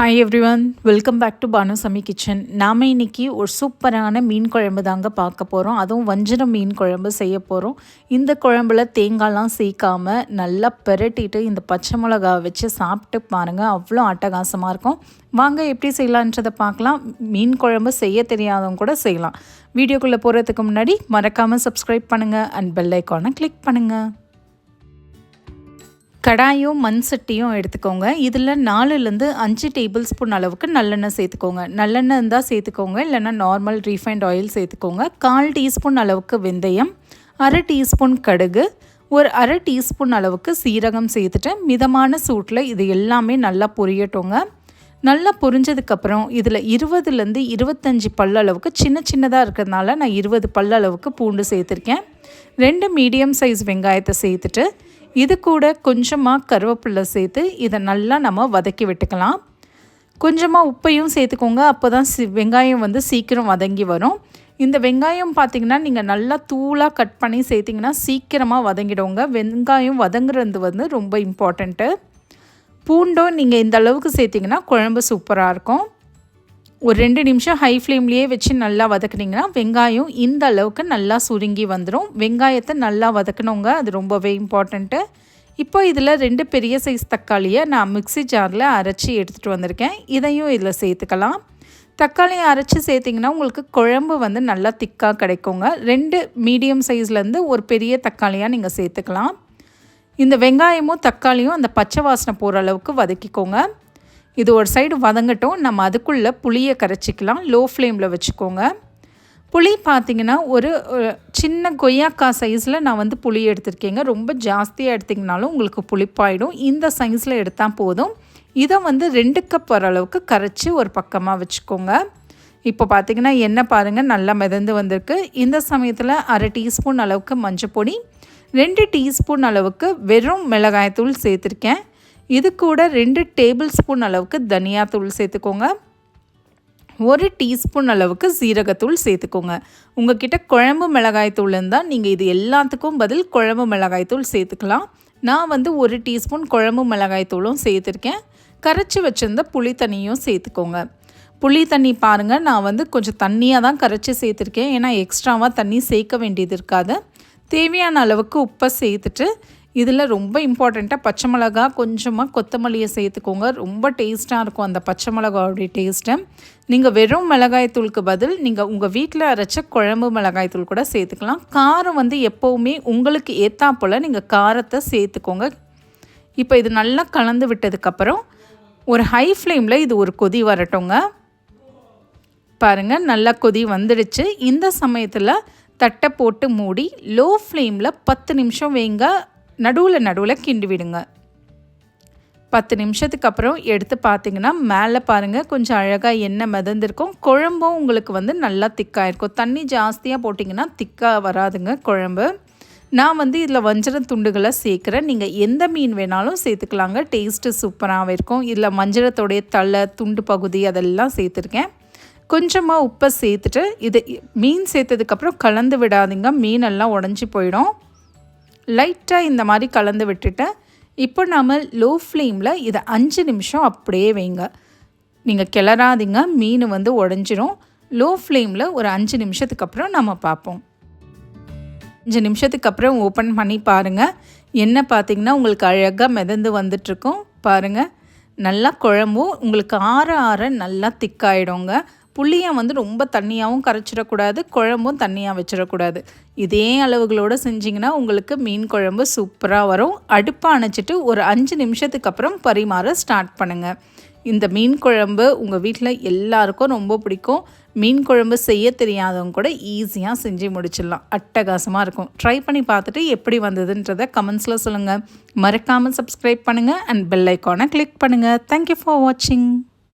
Hi everyone welcome back to Banusami kitchen நாம் இன்றைக்கி ஒரு சூப்பரான மீன் குழம்பு தாங்க பார்க்க போகிறோம் அதுவும் வஞ்சிர மீன் குழம்பு செய்ய போகிறோம் இந்த குழம்புல தேங்காய்லாம் சீக்காமல் நல்லா பெரட்டிட்டு இந்த பச்சை மிளகா வச்சு சாப்பிட்டு பாருங்கள் அவ்வளோ அட்டகாசமாக இருக்கும். வாங்க எப்படி செய்யலான்றதை பார்க்கலாம். மீன் குழம்பு செய்ய தெரியாதவங்க கூட செய்யலாம். வீடியோக்குள்ளே போகிறதுக்கு முன்னாடி மறக்காமல் சப்ஸ்கிரைப் பண்ணுங்கள் அண்ட் பெல் ஐக்கானை கிளிக் பண்ணுங்கள் கடாயும் மண் சட்டியும் எடுத்துக்கோங்க. இதில் நாலுலேருந்து அஞ்சு டேபிள் ஸ்பூன் அளவுக்கு நல்லெண்ணெய் சேர்த்துக்கோங்க. நல்லெண்ணெய் இருந்தால் சேர்த்துக்கோங்க. இல்லைன்னா நார்மல் ரீஃபைண்ட் ஆயில் சேர்த்துக்கோங்க. கால் டீஸ்பூன் அளவுக்கு வெந்தயம் அரை டீஸ்பூன் கடுகு ஒரு அரை டீஸ்பூன் அளவுக்கு சீரகம் சேர்த்துட்டு மிதமான சூட்டில் இது எல்லாமே நல்லா பொரியட்டோங்க. நல்லா பொரிஞ்சதுக்கப்புறம் இதில் இருபதுலேருந்து இருபத்தஞ்சி பல்லளவுக்கு சின்ன சின்னதாக இருக்கிறதுனால நான் இருபது பல்லளவுக்கு பூண்டு சேர்த்துருக்கேன். ரெண்டு மீடியம் சைஸ் வெங்காயத்தை சேர்த்துட்டு இது கூட கொஞ்சமாக கருவேப்பிலை சேர்த்து இதை நல்லா நம்ம வதக்கி விட்டுக்கலாம். கொஞ்சமாக உப்பையும் சேர்த்துக்கோங்க. அப்போ தான் சி வெங்காயம் வந்து சீக்கிரம் வதங்கி வரும். இந்த வெங்காயம் பார்த்திங்கன்னா நீங்கள் நல்லா தூளாக கட் பண்ணி சேர்த்திங்கன்னா சீக்கிரமாக வதங்கிடுவோங்க வெங்காயம் வதங்குறது வந்து ரொம்ப இம்பார்ட்டண்ட்டு பூண்டும் நீங்கள் இந்த அளவுக்கு சேர்த்திங்கன்னா குழம்பு சூப்பராக இருக்கும். ஒரு ரெண்டு நிமிஷம் ஹை ஃப்ளேம்லேயே வச்சு நல்லா வதக்குனிங்கன்னா வெங்காயம் இந்த அளவுக்கு நல்லா சுருங்கி வந்துடும் வெங்காயத்தை நல்லா வதக்கணுங்க அது ரொம்பவே இம்பார்ட்டண்ட்டு இப்போ இதில் ரெண்டு பெரிய சைஸ் தக்காளியை நான் மிக்சி ஜாரில் அரைச்சி எடுத்துகிட்டு வந்திருக்கேன். இதையும் இதில் சேர்த்துக்கலாம். தக்காளியை அரைச்சி சேர்த்திங்கன்னா உங்களுக்கு குழம்பு வந்து நல்லா திக்காக கிடைக்குங்க. ரெண்டு மீடியம் சைஸ்லேருந்து ஒரு பெரிய தக்காளியாக நீங்கள் சேர்த்துக்கலாம். இந்த வெங்காயமும் தக்காளியும் அந்த பச்சை வாசனை போகிற அளவுக்கு வதக்கிக்கோங்க. இது ஒரு சைடு வதங்கட்டும். நம்ம அதுக்குள்ளே புளியை கரைச்சிக்கலாம். லோ ஃப்ளேமில் வச்சுக்கோங்க. புளி பார்த்திங்கன்னா ஒரு சின்ன கொய்யாக்காய் சைஸில் நான் வந்து புளி எடுத்திருக்கேங்க. ரொம்ப ஜாஸ்தியாக எடுத்திங்கனாலும் உங்களுக்கு புளிப்பாயிடும். இந்த சைஸில் எடுத்தால் போதும். இதை வந்து ரெண்டு கப் வர அளவுக்கு கரைச்சி ஒரு பக்கமாக வச்சுக்கோங்க. இப்போ பார்த்திங்கன்னா எண்ணெய் பாருங்கள் நல்லா மிதந்து வந்திருக்கு. இந்த சமயத்தில் அரை டீஸ்பூன் அளவுக்கு மஞ்சள் பொடி ரெண்டு டீஸ்பூன் அளவுக்கு வெறும் மிளகாய்த்தூள் சேர்த்துருக்கேன். இது கூட ரெண்டு டேபிள் ஸ்பூன் அளவுக்கு தனியாத்தூள் சேர்த்துக்கோங்க. ஒரு டீஸ்பூன் அளவுக்கு சீரகத்தூள் சேர்த்துக்கோங்க. உங்ககிட்ட குழம்பு மிளகாய் தூள் இருந்தால் நீங்கள் இது எல்லாத்துக்கும் பதில் குழம்பு மிளகாய் தூள் சேர்த்துக்கலாம். நான் வந்து ஒரு டீஸ்பூன் குழம்பு மிளகாய் தூளும் சேர்த்துருக்கேன். கரைச்சி வச்சுருந்த புளி தண்ணியும் சேர்த்துக்கோங்க. புளி தண்ணி பாருங்கள் நான் வந்து கொஞ்சம் தண்ணியாக தான் கரைச்சி சேர்த்துருக்கேன். ஏன்னா எக்ஸ்ட்ராவாக தண்ணி சேர்க்க வேண்டியது இருக்காது. தேவையான அளவுக்கு உப்பை சேர்த்துட்டு இதில் ரொம்ப இம்பார்ட்டண்ட்டாக பச்சை மிளகா கொஞ்சமாக கொத்தமல்லியை சேர்த்துக்கோங்க. ரொம்ப டேஸ்ட்டாக இருக்கும் அந்த பச்சை மிளகாவுடைய டேஸ்ட்டு நீங்கள் வெறும் மிளகாய்த்தூளுக்கு பதில் நீங்கள் உங்கள் வீட்டில் அரைச்ச குழம்பு மிளகாய்த்தூள் கூட சேர்த்துக்கலாம். காரம் வந்து எப்போவுமே உங்களுக்கு ஏற்றாப்போல் நீங்கள் காரத்தை சேர்த்துக்கோங்க. இப்போ இது நல்லா கலந்து விட்டதுக்கப்புறம் ஒரு ஹை ஃப்ளேமில் இது ஒரு கொதி வரட்டுங்க. பாருங்கள் நல்லா கொதி வந்துடுச்சு. இந்த சமயத்தில் தட்டை போட்டு மூடி லோ ஃப்ளேமில் பத்து நிமிஷம் வேங்க. நடுவில் நடுவில் கிண்டி விடுங்க. பத்து நிமிஷத்துக்கு அப்புறம் எடுத்து பார்த்தீங்கன்னா மேலே பாருங்கள் கொஞ்சம் அழகாக எண்ணெய் மிதந்திருக்கும். குழம்பும் உங்களுக்கு வந்து நல்லா திக்காக இருக்கும். தண்ணி ஜாஸ்தியாக போட்டிங்கன்னா திக்காக வராதுங்க குழம்பு. நான் வந்து இதில் வஞ்சரம் துண்டுகளை சேர்க்குறேன். நீங்கள் எந்த மீன் வேணாலும் சேர்த்துக்கலாங்க. டேஸ்ட்டு சூப்பராகவும் இருக்கும். இதில் மஞ்சளத்தோடைய தலை துண்டு பகுதி அதெல்லாம் சேர்த்துருக்கேன். கொஞ்சமாக உப்பை சேர்த்துட்டு இது மீன் சேர்த்ததுக்கப்புறம் கலந்து விடாதீங்க. மீனெல்லாம் உடஞ்சி போயிடும். லைட்டாக இந்த மாதிரி கலந்து விட்டுட்டேன் இப்போ நாம் லோ ஃப்ளேமில் இதை அஞ்சு நிமிஷம் அப்படியே வைங்க. நீங்கள் கிளறாதீங்க மீன் வந்து உடஞ்சிரும். லோ ஃப்ளேமில் ஒரு அஞ்சு நிமிஷத்துக்கு அப்புறம் நம்ம பார்ப்போம். அஞ்சு நிமிஷத்துக்கு அப்புறம் ஓப்பன் பண்ணி பாருங்கள் என்ன பார்த்தீங்கன்னா உங்களுக்கு அழகாக மிதந்து வந்துட்ருக்கோம் பாருங்கள் நல்லா குழம்பும் உங்களுக்கு ஆற ஆற நல்லா திக்காயிடுங்க புளியை வந்து ரொம்ப தண்ணியாகவும் கரைச்சிடக்கூடாது குழம்பும் தண்ணியாக வச்சிடக்கூடாது. இதே அளவுகளோடு செஞ்சிங்கன்னா உங்களுக்கு மீன் குழம்பு சூப்பராக வரும். அடுப்பை அணைச்சிட்டு ஒரு அஞ்சு நிமிஷத்துக்கு அப்புறம் பரிமாற ஸ்டார்ட் பண்ணுங்கள் இந்த மீன் குழம்பு உங்கள் வீட்டில் எல்லாருக்கும் ரொம்ப பிடிக்கும். மீன் குழம்பு செய்ய தெரியாதவங்க கூட ஈஸியாக செஞ்சு முடிச்சிடலாம். அட்டகாசமாக இருக்கும். ட்ரை பண்ணி பார்த்துட்டு எப்படி வந்ததுன்றதை கமெண்ட்ஸில் சொல்லுங்கள் மறக்காமல் சப்ஸ்கிரைப் பண்ணுங்கள் அண்ட் பெல் ஐக்கானை கிளிக் பண்ணுங்கள் தேங்க்யூ ஃபார் வாட்சிங்